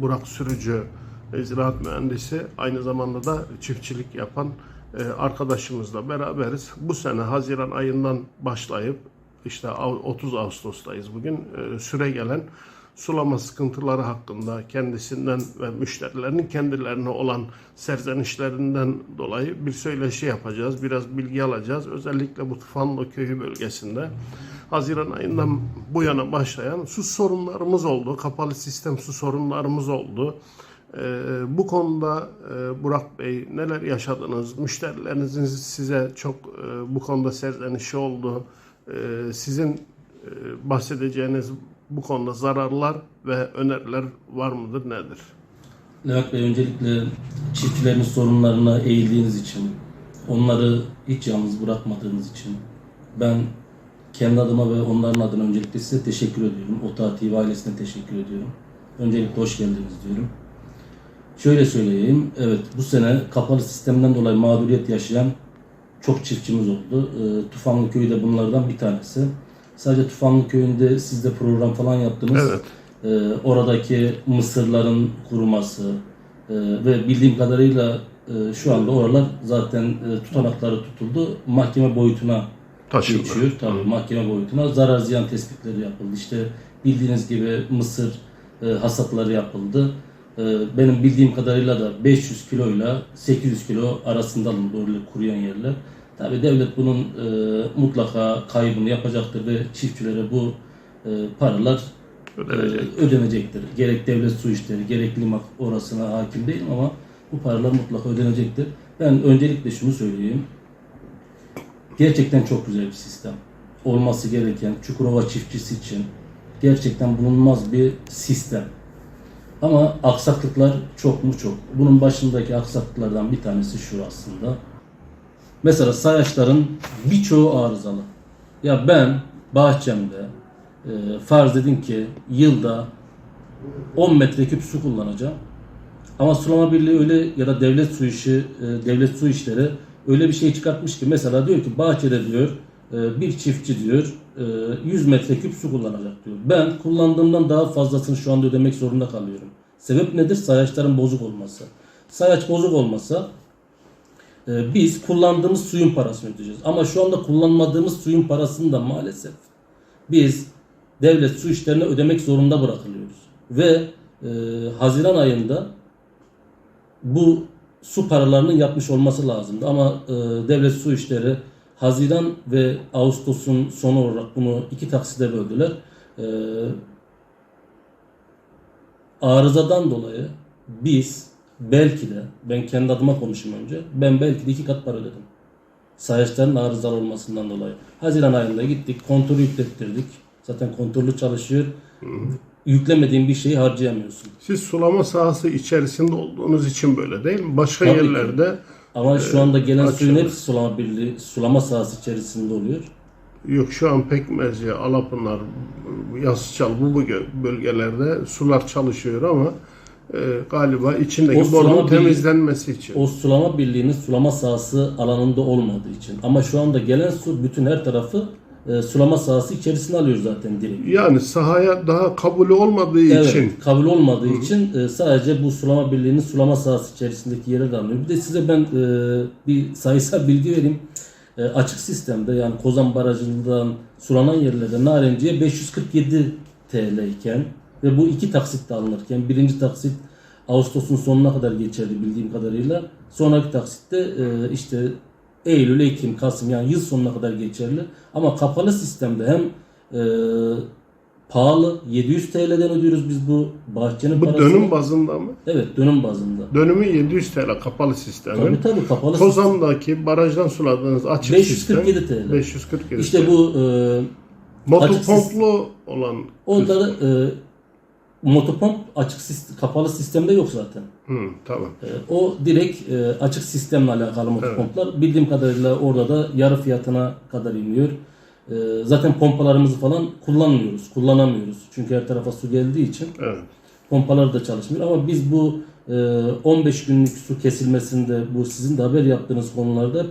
Burak Sürücü, e, ziraat mühendisi, aynı zamanda da çiftçilik yapan e, arkadaşımızla beraberiz. Bu sene Haziran ayından başlayıp işte Av- 30 Ağustos'tayız bugün e, süre gelen sulama sıkıntıları hakkında kendisinden ve müşterilerinin kendilerine olan serzenişlerinden dolayı bir söyleşi yapacağız. Biraz bilgi alacağız. Özellikle bu Tufanlı köyü bölgesinde Haziran ayından bu yana başlayan su sorunlarımız oldu. Kapalı sistem su sorunlarımız oldu. Ee, bu konuda e, Burak Bey neler yaşadınız? Müşterilerinizin size çok e, bu konuda serzenişi oldu. Ee, sizin e, bahsedeceğiniz bu konuda zararlar ve öneriler var mıdır nedir? Levent Bey öncelikle çiftçilerin sorunlarına eğildiğiniz için, onları hiç yalnız bırakmadığınız için ben kendi adıma ve onların adına öncelikle size teşekkür ediyorum. Ota TV ailesine teşekkür ediyorum. Öncelikle hoş geldiniz diyorum. Şöyle söyleyeyim, evet bu sene kapalı sistemden dolayı mağduriyet yaşayan çok çiftçimiz oldu. Ee, Tufanlı Köyü de bunlardan bir tanesi. Sadece Tufanlı Köyü'nde siz de program falan yaptınız. Evet. Ee, oradaki mısırların kuruması e, ve bildiğim kadarıyla e, şu anda oralar zaten e, tutanakları tutuldu. Mahkeme boyutuna Taşındı. geçiyor. Tabii mahkeme boyutuna. Zarar ziyan tespitleri yapıldı. İşte bildiğiniz gibi mısır e, hasatları yapıldı. E, benim bildiğim kadarıyla da 500 kiloyla 800 kilo arasında alındı öyle kuruyan yerler. Tabii devlet bunun e, mutlaka kaybını yapacaktır ve çiftçilere bu e, paralar Ödenecek. e, ödenecektir. Gerek devlet su işleri, gerek limak orasına hakim değilim ama bu paralar mutlaka ödenecektir. Ben öncelikle şunu söyleyeyim. Gerçekten çok güzel bir sistem. Olması gereken Çukurova çiftçisi için gerçekten bulunmaz bir sistem. Ama aksaklıklar çok mu çok. Bunun başındaki aksaklıklardan bir tanesi şu aslında. Mesela sayaçların birçoğu arızalı. Ya ben bahçemde e, farz edin ki yılda 10 metreküp su kullanacağım. Ama sulama birliği öyle ya da devlet su işi, e, devlet su işleri öyle bir şey çıkartmış ki mesela diyor ki bahçede diyor e, bir çiftçi diyor e, 100 metreküp su kullanacak diyor. Ben kullandığımdan daha fazlasını şu anda ödemek zorunda kalıyorum. Sebep nedir? Sayaçların bozuk olması. Sayaç bozuk olmasa e, biz kullandığımız suyun parasını ödeyeceğiz. Ama şu anda kullanmadığımız suyun parasını da maalesef biz devlet su işlerine ödemek zorunda bırakılıyoruz. Ve e, Haziran ayında bu su paralarının yapmış olması lazımdı. Ama e, devlet su işleri Haziran ve Ağustos'un sonu olarak bunu iki takside böldüler. E, arızadan dolayı biz belki de ben kendi adıma konuşayım önce. Ben belki de iki kat para ödedim. Sayaçların arızalı olmasından dolayı. Haziran ayında gittik, kontrolü yüklettirdik. Zaten kontrollü çalışıyor. Yüklemediğin bir şeyi harcayamıyorsun. Siz sulama sahası içerisinde olduğunuz için böyle değil mi? Başka Tabii ki. yerlerde Ama şu anda gelen suyun açılır. hepsi sulama birliği, sulama sahası içerisinde oluyor. yok şu an Pekmezce, Alapınar, Yassıçal bu bölge- bölgelerde sular çalışıyor ama e, galiba içindeki borunun temizlenmesi için. O sulama birliğinin sulama sahası alanında olmadığı için. Ama şu anda gelen su bütün her tarafı e, sulama sahası içerisine alıyor zaten direkt. Yani sahaya daha kabulü olmadığı Evet, için kabul olmadığı için e, sadece bu sulama birliğinin sulama sahası içerisindeki yere de alınıyor. Bir de size ben e, bir sayısal bilgi vereyim. E, açık sistemde yani Kozan Barajı'ndan sulanan yerlerde Narenciye 547 TL iken ve bu iki taksitle alınırken birinci taksit Ağustos'un sonuna kadar geçerli bildiğim kadarıyla. Sonraki taksitte e, işte Eylül, Ekim, Kasım yani yıl sonuna kadar geçerli. Ama kapalı sistemde hem e, pahalı 700 TL'den ödüyoruz biz bu bahçenin bu parasını. dönüm bazında mı? Evet dönüm bazında. Dönümü 700 TL kapalı sistemin. Tabii tabii kapalı sistem. Kozan'daki barajdan suladığınız açık 547 sistem TL. 547 İşte bu e, açık motopomplu olan onları e, motopomp açık sistem, kapalı sistemde yok zaten. Hı, tamam. E, o direkt e, açık sistemle alakalı motopomplar. Bildiğim kadarıyla orada da yarı fiyatına kadar iniyor. E, zaten pompalarımızı falan kullanmıyoruz, kullanamıyoruz. Çünkü her tarafa su geldiği için Evet. pompalar da çalışmıyor. Ama biz bu e, 15 günlük su kesilmesinde bu sizin de haber yaptığınız konularda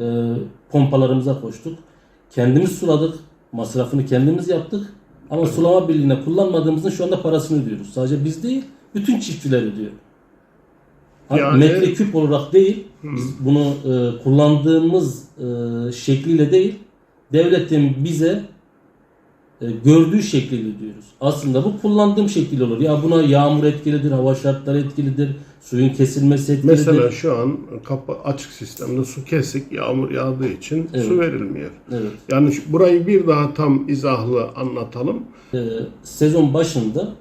e, pompalarımıza koştuk. Kendimiz suladık. Masrafını kendimiz yaptık. Ama sulama birliğine kullanmadığımızın şu anda parasını ödüyoruz. Sadece biz değil, bütün çiftçiler ödüyor. Ha, Yani- metreküp olarak değil, biz bunu e, kullandığımız e, şekliyle değil, devletin bize e, gördüğü şekliyle diyoruz. Aslında bu kullandığım şekil olur. Ya buna yağmur etkilidir, hava şartları etkilidir, suyun kesilmesi etkilidir. Mesela şu an kapı açık sistemde su kesik, yağmur yağdığı için Evet. su verilmiyor. Evet. Yani şu- burayı bir daha tam izahlı anlatalım. Ee, sezon başında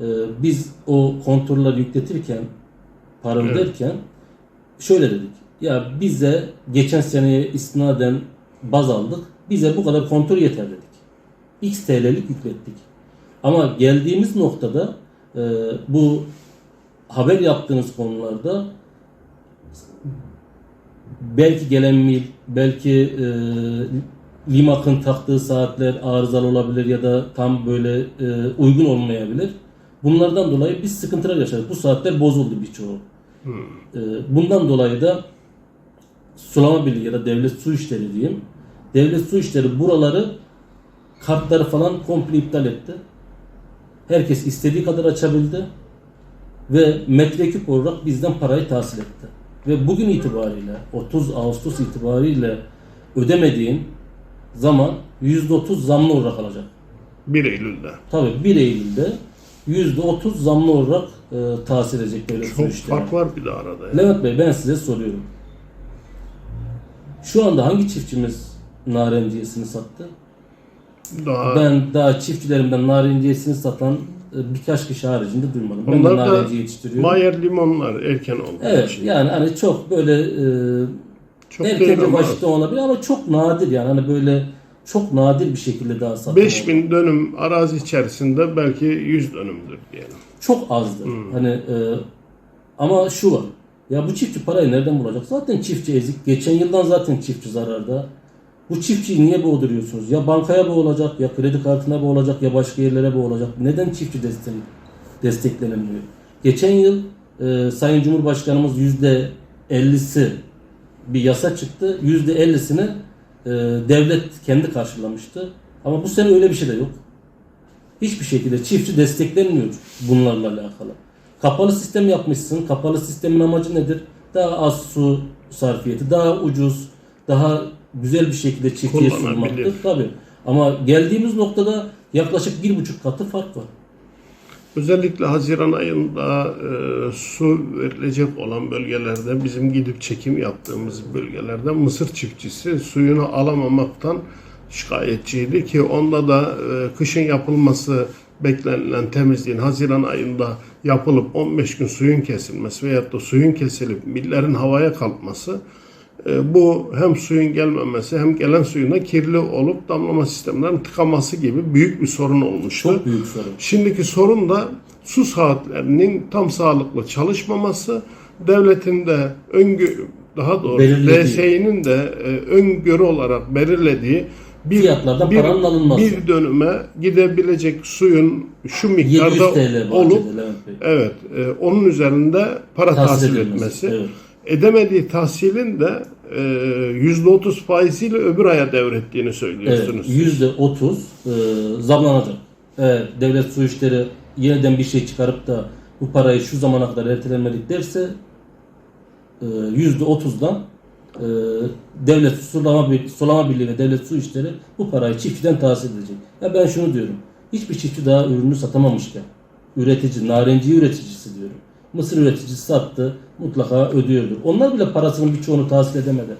e, biz o kontrolleri yükletirken, para Evet. şöyle dedik. Ya bize geçen seneye istinaden baz aldık. Bize bu kadar kontrol yeter dedik. X TL'lik yüklettik. Ama geldiğimiz noktada e, bu haber yaptığınız konularda belki gelen mil, belki e, Limak'ın taktığı saatler arızalı olabilir ya da tam böyle e, uygun olmayabilir. Bunlardan dolayı biz sıkıntılar yaşadık. Bu saatler bozuldu birçoğu. E, bundan dolayı da Sulama Birliği ya da Devlet Su İşleri diyeyim. Devlet Su İşleri buraları kartları falan komple iptal etti. Herkes istediği kadar açabildi ve metreküp olarak bizden parayı tahsil etti. Ve bugün itibariyle 30 Ağustos itibariyle ödemediğin zaman %30 zamlı olarak alacak. 1 Eylül'de. Tabii 1 Eylül'de %30 zamlı olarak e, tahsil edecek su Çok işleri. fark var bir de arada. ya. Levent Bey ben size soruyorum. Şu anda hangi çiftçimiz narenciyesini sattı? Daha Ben daha çiftçilerimden narenciyesini satan e, birkaç kişi haricinde duymadım. Ben de Onlar da narenciye yetiştiriyorum. Mayer limonlar erken oldu. Evet yani hani çok böyle e, Çok erken ama başta olabilir ama çok nadir yani hani böyle çok nadir bir şekilde daha satın 5000 dönüm arazi içerisinde belki 100 dönümdür diyelim. çok azdır. Hani e, ama şu var. Ya bu çiftçi parayı nereden bulacak? Zaten çiftçi ezik. Geçen yıldan zaten çiftçi zararda. Bu çiftçiyi niye boğduruyorsunuz? Ya bankaya boğulacak, ya kredi kartına boğulacak, ya başka yerlere boğulacak. Neden çiftçi destek, desteklenemiyor? Geçen yıl e, Sayın Cumhurbaşkanımız yüzde 50'si bir yasa çıktı. Yüzde 50'sini e, devlet kendi karşılamıştı. Ama bu sene öyle bir şey de yok. Hiçbir şekilde çiftçi desteklenmiyor bunlarla alakalı. Kapalı sistem yapmışsın. Kapalı sistemin amacı nedir? Daha az su sarfiyeti, daha ucuz, daha güzel bir şekilde çiftçiye sunmaktır. Tabii. Ama geldiğimiz noktada yaklaşık bir buçuk katı fark var. Özellikle Haziran ayında e, su verilecek olan bölgelerde bizim gidip çekim yaptığımız bölgelerde mısır çiftçisi suyunu alamamaktan şikayetçiydi ki onda da e, kışın yapılması beklenilen temizliğin Haziran ayında yapılıp 15 gün suyun kesilmesi veyahut da suyun kesilip millerin havaya kalkması bu hem suyun gelmemesi hem gelen suyun da kirli olup damlama sistemlerinin tıkaması gibi büyük bir sorun olmuştu. Çok büyük sorun. Şimdiki sorun da su saatlerinin tam sağlıklı çalışmaması, devletin de öngö daha doğrusu. DSİ'nin de e, öngörü olarak belirlediği bir, Fiyatlardan bir, paranın alınması. bir dönüme gidebilecek suyun şu 700 miktarda olup evet e, onun üzerinde para Tahsil tahsil, edilmesi, etmesi. evet. Edemediği tahsilin de e, %30 faiziyle öbür aya devrettiğini söylüyorsunuz. yüzde otuz e, zamlanacak. Eğer devlet su işleri yeniden bir şey çıkarıp da bu parayı şu zamana kadar ertelemedik derse e, yüzde otuzdan devlet sulama, sulama birliği ve devlet su işleri bu parayı çiftçiden tahsil edecek. Ya ben şunu diyorum. Hiçbir çiftçi daha ürünü satamamışken üretici, narenciye üreticisi diyorum. Mısır üreticisi sattı, mutlaka ödüyordur. Onlar bile parasının birçoğunu tahsil edemedi.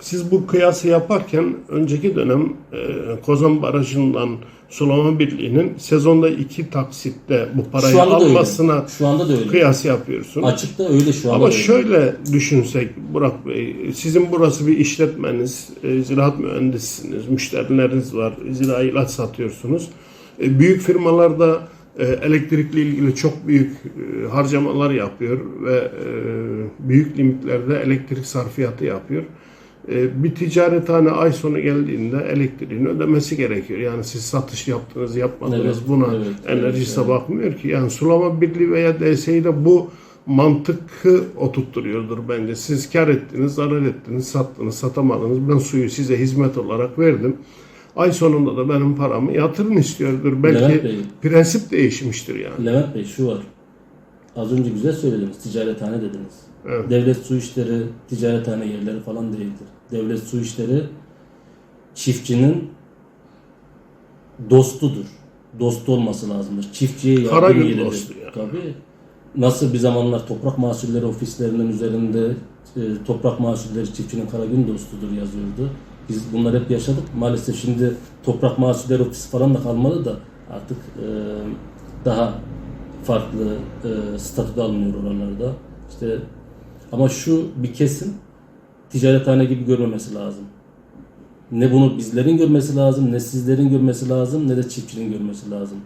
Siz bu kıyası yaparken önceki dönem e, Kozan Barajı'ndan Sulama Birliği'nin sezonda iki taksitte bu parayı Şu anda da öyle. almasına Şu anda da öyle. kıyas yapıyorsunuz. Açıkta öyle şu anda. Ama öyle. şöyle düşünsek Burak Bey, sizin burası bir işletmeniz, e, ziraat mühendisisiniz, müşterileriniz var, zira ilaç satıyorsunuz. E, büyük firmalarda elektrikle ilgili çok büyük e, harcamalar yapıyor ve e, büyük limitlerde elektrik sarfiyatı yapıyor. E, bir ticarethane ay sonu geldiğinde elektriğini ödemesi gerekiyor. Yani siz satış yaptınız, yapmadınız Evet, buna evet, enerjisi evet. bakmıyor ki. Yani sulama birliği veya DSİ de bu mantıkı oturtturuyordur bence. Siz kar ettiniz, zarar ettiniz, sattınız, satamadınız. Ben suyu size hizmet olarak verdim. Ay sonunda da benim paramı yatırın istiyordur. Levent Belki Bey. prensip değişmiştir yani. Levent Bey şu var. az önce güzel söylediniz. Ticarethane dediniz. Evet. Devlet su işleri ticarethane yerleri falan değildir. Devlet su işleri çiftçinin dostudur. Dostu olması lazımdır. Çiftçiye yardım Karagül yeridir. dostu yani. Tabii. Nasıl bir zamanlar toprak mahsulleri ofislerinin üzerinde e, toprak mahsulleri çiftçinin karagün dostudur yazıyordu. Biz bunlar hep yaşadık. Maalesef şimdi toprak mahsulleri ofisi falan da kalmadı da artık e, daha farklı e, statüde alınıyor oralarda. İşte ama şu bir kesin ticarethane gibi görmemesi lazım. Ne bunu bizlerin görmesi lazım, ne sizlerin görmesi lazım, ne de çiftçinin görmesi lazım.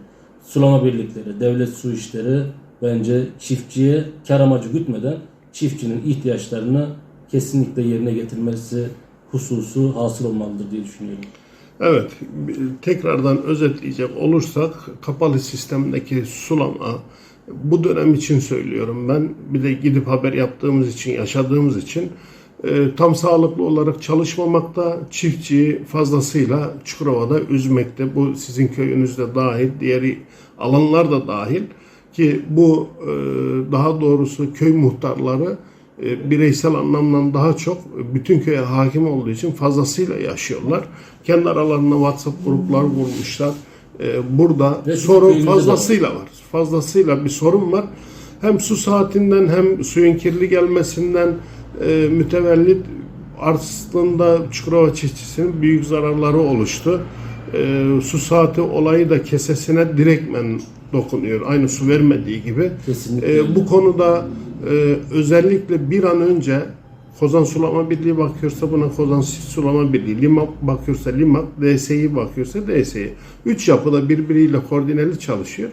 Sulama birlikleri, devlet su işleri bence çiftçiye kar amacı gütmeden çiftçinin ihtiyaçlarını kesinlikle yerine getirmesi hususu hasıl olmalıdır diye düşünüyorum. Evet, tekrardan özetleyecek olursak kapalı sistemdeki sulama bu dönem için söylüyorum ben. Bir de gidip haber yaptığımız için, yaşadığımız için e, tam sağlıklı olarak çalışmamakta, çiftçiyi fazlasıyla Çukurova'da üzmekte. Bu sizin köyünüzde dahil, diğer alanlar da dahil ki bu e, daha doğrusu köy muhtarları bireysel anlamdan daha çok bütün köye hakim olduğu için fazlasıyla yaşıyorlar. Kendi aralarında WhatsApp gruplar kurmuşlar. E, Burada Ve sorun fazlasıyla var. Fazlasıyla bir sorun var. Hem su saatinden hem suyun kirli gelmesinden e, mütevellit aslında Çukurova çiftçisinin büyük zararları oluştu. E, su saati olayı da kesesine direktmen dokunuyor. Aynı su vermediği gibi. Kesinlikle. E, bu konuda e, özellikle bir an önce Kozan Sulama Birliği bakıyorsa buna Kozan Sulama Birliği, Limak bakıyorsa Limak, DSİ bakıyorsa DSİ. Üç yapıda birbiriyle koordineli çalışıyor.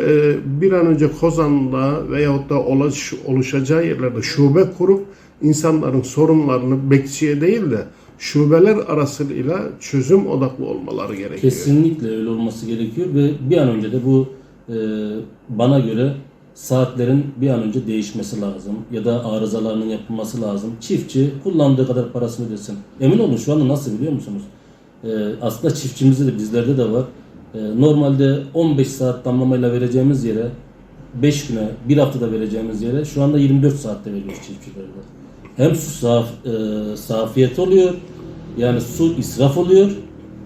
E, bir an önce Kozan'da veyahut da oluş, oluşacağı yerlerde şube kurup insanların sorunlarını bekçiye değil de şubeler arasıyla çözüm odaklı olmaları gerekiyor. Kesinlikle öyle olması gerekiyor ve bir an önce de bu e, bana göre saatlerin bir an önce değişmesi lazım ya da arızalarının yapılması lazım. Çiftçi kullandığı kadar parasını ödesin. Emin olun şu anda nasıl biliyor musunuz? E, aslında çiftçimizde de bizlerde de var. E, normalde 15 saat damlamayla vereceğimiz yere 5 güne, bir haftada vereceğimiz yere şu anda 24 saatte veriyoruz çiftçilerde. Hem su saf, e, safiyet oluyor, yani su israf oluyor.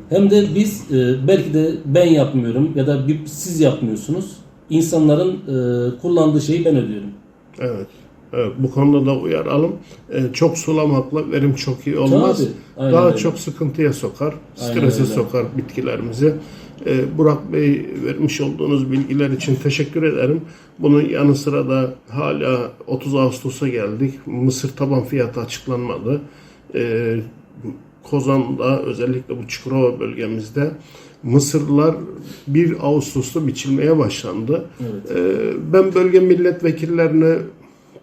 Hem de biz e, belki de ben yapmıyorum ya da bir, siz yapmıyorsunuz. İnsanların e, kullandığı şeyi ben ödüyorum. Evet. Evet, bu konuda da uyaralım. Ee, çok sulamakla verim çok iyi olmaz. Tabii, Daha öyle. çok sıkıntıya sokar, strese öyle. sokar bitkilerimizi. Ee, Burak Bey vermiş olduğunuz bilgiler için teşekkür ederim. Bunun yanı sıra da hala 30 Ağustos'a geldik. Mısır taban fiyatı açıklanmadı. Ee, Kozan'da özellikle bu Çukurova bölgemizde Mısırlar 1 Ağustos'ta biçilmeye başlandı. Evet. Ee, Ben bölge milletvekillerine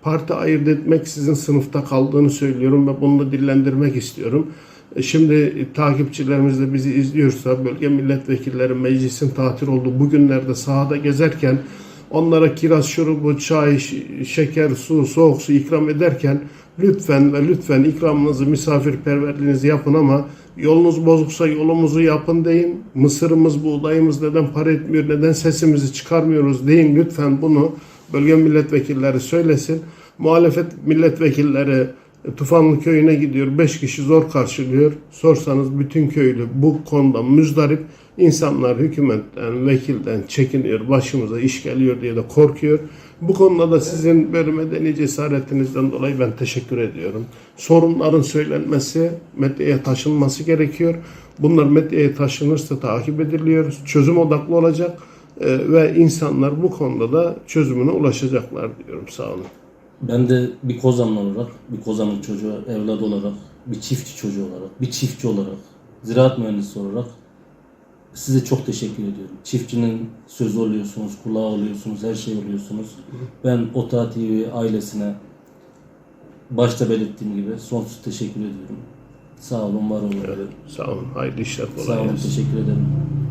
parti ayırt etmek sizin sınıfta kaldığını söylüyorum ve bunu da dillendirmek istiyorum. E, Şimdi takipçilerimiz de bizi izliyorsa bölge milletvekilleri meclisin tatil olduğu bugünlerde sahada gezerken onlara kiraz şurubu, çay, şeker, su, soğuk su ikram ederken lütfen ve lütfen ikramınızı, misafirperverliğinizi yapın ama yolunuz bozuksa yolumuzu yapın deyin. Mısırımız, buğdayımız neden para etmiyor, neden sesimizi çıkarmıyoruz deyin. Lütfen bunu bölge milletvekilleri söylesin. Muhalefet milletvekilleri Tufanlı köyüne gidiyor. Beş kişi zor karşılıyor. Sorsanız bütün köylü bu konuda müzdarip. İnsanlar hükümetten, vekilden çekiniyor. Başımıza iş geliyor diye de korkuyor. Bu konuda da sizin böyle medeni cesaretinizden dolayı ben teşekkür ediyorum. Sorunların söylenmesi, medyaya taşınması gerekiyor. Bunlar medyaya taşınırsa takip ediliyor. Çözüm odaklı olacak. Ee, ve insanlar bu konuda da çözümüne ulaşacaklar diyorum. Sağ olun. Ben de bir Kozanlı olarak, bir Kozan'ın çocuğu, evladı olarak, bir çiftçi çocuğu olarak, bir çiftçi olarak, ziraat mühendisi olarak size çok teşekkür ediyorum. Çiftçinin sözü oluyorsunuz, kulağı oluyorsunuz, her şey oluyorsunuz. Ben Ota TV ailesine başta belirttiğim gibi sonsuz teşekkür ediyorum. Sağ olun, var olun. Sağ olun. Hayırlı işler kolay Sağ olun, teşekkür ederim.